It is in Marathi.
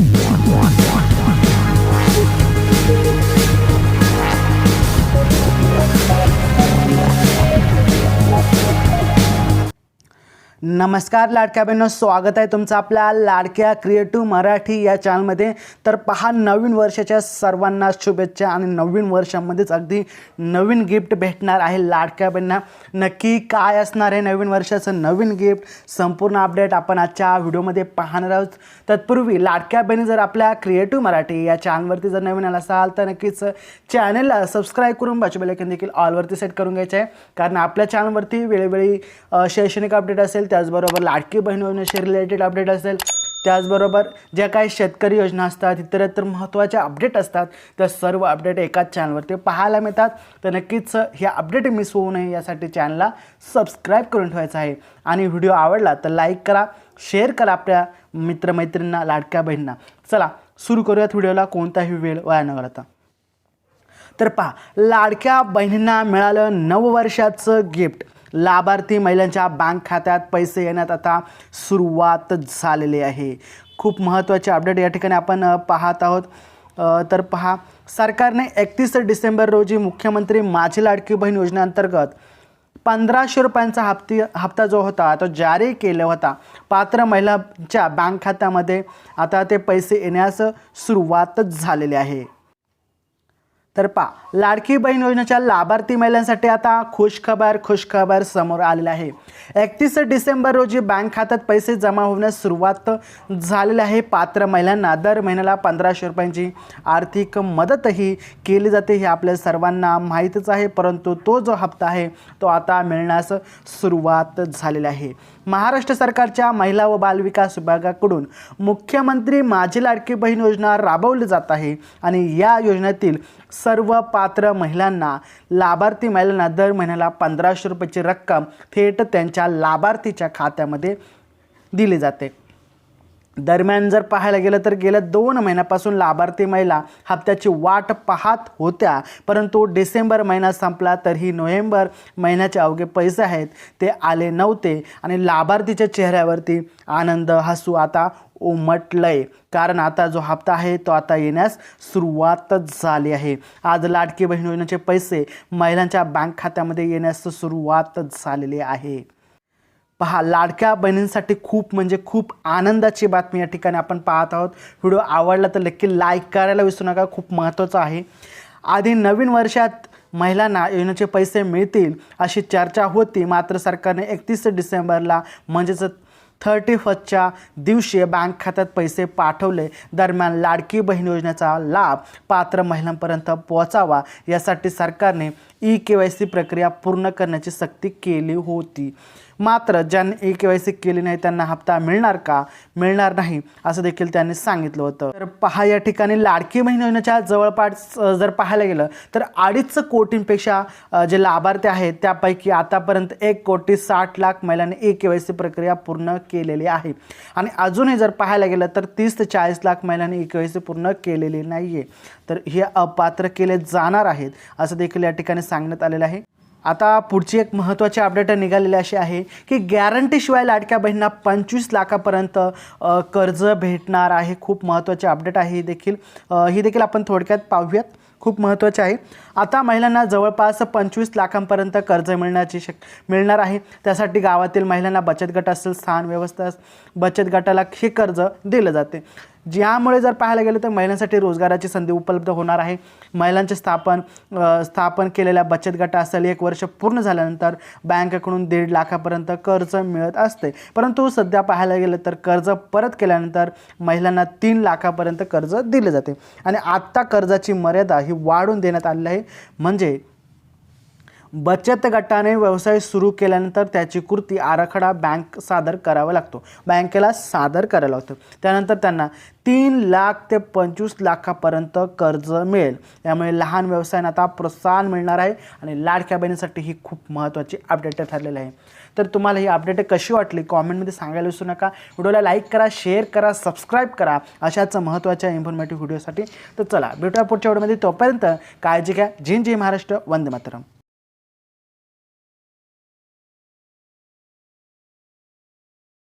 one, one. नमस्कार लाडक्या बहिणींनो स्वागत आहे तुमचं आपल्या लाडक्या क्रिएटिव्ह मराठी या चॅनलमध्ये. तर पहा नवीन वर्षाच्या सर्वांना शुभेच्छा आणि नवीन वर्षामध्येच अगदी नवीन गिफ्ट भेटणार आहे लाडक्या बहिणींना. नक्की काय असणार आहे नवीन वर्षाचं नवीन गिफ्ट संपूर्ण अपडेट आपण आजच्या व्हिडिओमध्ये पाहणार आहोत. तत्पूर्वी लाडक्या बहिणी जर आपल्या क्रिएटिव्ह मराठी या चॅनलवरती जर नवीन आला असाल तर नक्कीच चॅनलला सबस्क्राईब करून बाजू बेलायकन देखील ऑलवरती सेट करून घ्यायचं आहे. कारण आपल्या चॅनलवरती वेळोवेळी शैक्षणिक अपडेट असेल त्याचबरोबर लाडकी बहीण योजनेशी रिलेटेड अपडेट असेल त्याचबरोबर ज्या काही शेतकरी योजना असतात इतरत्र महत्त्वाच्या अपडेट असतात त्या सर्व अपडेट एकाच चॅनलवरती पाहायला मिळतात. तर नक्कीच हे अपडेट मिस होऊ नये यासाठी चॅनलला सबस्क्राईब करून ठेवायचं आहे. आणि व्हिडिओ आवडला तर लाईक करा शेअर करा आपल्या मित्रमैत्रिणींना लाडक्या बहिणींना. चला सुरू करूयात व्हिडिओला कोणताही वेळ वाया न करता तर पहा लाडक्या बहिणींना मिळालं नववर्षाचं गिफ्ट लाभार्थी महिलांच्या बँक खात्यात पैसे येण्यात आता सुरुवात झालेली आहे. खूप महत्त्वाचे अपडेट या ठिकाणी आपण पाहत आहोत. तर पहा सरकारने एकतीस डिसेंबर रोजी मुख्यमंत्री माझी लाडकी बहीण योजनेअंतर्गत पंधराशे रुपयांचा हप्ती हप्ता जो होता तो जारी केला होता. पात्र महिलांच्या बँक खात्यामध्ये आता ते पैसे येण्यास सुरुवातच झालेली आहे. तर पा लाडकी बहीण योजनेच्या लाभार्थी महिलांसाठी आता खुशखबर खुशखबर समोर आलेलं आहे. एकतीस डिसेंबर रोजी बँक खात्यात पैसे जमा होण्यास सुरुवात झालेली आहे. पात्र महिलांना दर महिन्याला पंधराशे रुपयांची आर्थिक मदतही केली जाते हे आपल्या सर्वांना माहीतच आहे परंतु तो जो हप्ता आहे तो आता मिळण्यास सुरुवात झालेली आहे. महाराष्ट्र सरकारच्या महिला व बालविकास विभागाकडून मुख्यमंत्री माझी लाडकी बहीण योजना राबवली जात आहे आणि या योजनेतील सर्व पात्र महिलांना लाभार्थी महिलांना दर महिन्याला पंधराशे रुपयाची रक्कम थेट त्यांच्या लाभार्थीच्या खात्यामध्ये दिली जाते. दरम्यान जर पाहायला गेलं तर गेल्या दोन महिन्यापासून लाभार्थी महिला हप्त्याची वाट पाहत होत्या. परंतु डिसेंबर महिना संपला तरीही नोव्हेंबर महिन्याचे अवघे पैसे आहेत ते आले नव्हते आणि लाभार्थीच्या चेहऱ्यावरती आनंद हसू आता उमटलंय. कारण आता जो हप्ता आहे तो आता येण्यास सुरुवातच झाली आहे. आज लाडकी बहीण योजनेचे पैसे महिलांच्या बँक खात्यामध्ये येण्यास सुरुवातच झालेली आहे. पहा लाडक्या बहिणींसाठी खूप म्हणजे खूप आनंदाची बातमी या ठिकाणी आपण पाहत आहोत. व्हिडिओ आवडला तर नक्की लाईक करायला विसरू नका खूप महत्त्वाचं आहे. आधी नवीन वर्षात महिलांना योजनेचे पैसे मिळतील अशी चर्चा होती मात्र सरकारने एकतीस डिसेंबरला म्हणजेच थर्टी फर्स्टच्या दिवशी बँक खात्यात पैसे पाठवले दरम्यान लाडकी बहीण योजनेचा लाभ पात्र महिलांपर्यंत पोहोचावा यासाठी सरकारने ई के वाय सी प्रक्रिया पूर्ण करण्याची सक्ती केली होती. मात्र ज्यांनी ई के वाय सी केली नाही त्यांना हप्ता मिळणार का? मिळणार नाही असं देखील त्यांनी सांगितलं होतं. तर पहा या ठिकाणी लाडकी बहीण योजनेच्या जवळपास जर पाहायला गेलं तर अडीच कोटींपेक्षा जे लाभार्थी आहेत त्यापैकी आतापर्यंत एक कोटी साठ लाख महिलांनी ई के वाय सी प्रक्रिया पूर्ण केलेली आहे. आणि अजूनही जर पाहायला गेलं तर तीस ते चाळीस लाख महिलांनी केवायसी पूर्ण केलेली नाही आहे तर हे अपात्र केले जाणार आहेत असं देखील या ठिकाणी सांगण्यात आलेलं आहे. आता पुढची एक महत्त्वाची अपडेट निघालेली अशी आहे की गॅरंटीशिवाय लाडक्या बहिणींना पंचवीस लाखापर्यंत कर्ज भेटणार आहे. खूप महत्त्वाची अपडेट आहे ही देखील. ही देखील आपण थोडक्यात पाहूयात. खूप महत्त्वाचे आहे. आता महिलांना जवळपास पंचवीस लाखांपर्यंत कर्ज मिळण्याची शक मिळणार आहे. त्यासाठी गावातील महिलांना बचत गट असेल स्थान व्यवस्था बचत गटाला हे कर्ज दिलं जाते. ज्यामुळे जर पाहायला गेलं तर महिलांसाठी रोजगाराची संधी उपलब्ध होणार आहे. महिलांचे स्थापन स्थापन केलेल्या बचत गट असेल एक वर्ष पूर्ण झाल्यानंतर बँकेकडून दीड लाखापर्यंत कर्ज मिळत असते. परंतु सध्या पाहायला गेलं तर कर्ज परत केल्यानंतर महिलांना तीन लाखापर्यंत कर्ज दिले जाते. आणि आत्ता कर्जाची मर्यादा ही वाढवून देण्यात आलेली आहे. म्हणजे बचत गटाने व्यवसाय सुरू केल्यानंतर त्याची कृती आराखडा बँक सादर करावा लागतो. बँकेला सादर करायला लागतो त्यानंतर त्यांना तीन लाख ते पंचवीस लाखापर्यंत कर्ज मिळेल. त्यामुळे लहान व्यवसायांना आता प्रोत्साहन मिळणार आहे आणि लाडक्या बहिणीसाठी ही खूप महत्त्वाची अपडेट ठरलेली आहे. तर तुम्हाला ही अपडेट कशी वाटली? कॉमेंटमध्ये सांगायला विसरू नका. व्हिडिओला लाईक करा शेअर करा सबस्क्राईब करा अशाच महत्त्वाच्या इन्फॉर्मेटिव्ह व्हिडिओसाठी तर चला भेटूया पुढच्या व्हिडिओमध्ये तोपर्यंत काळजी घ्या. झिन जय महाराष्ट्र. वंदे मातरम.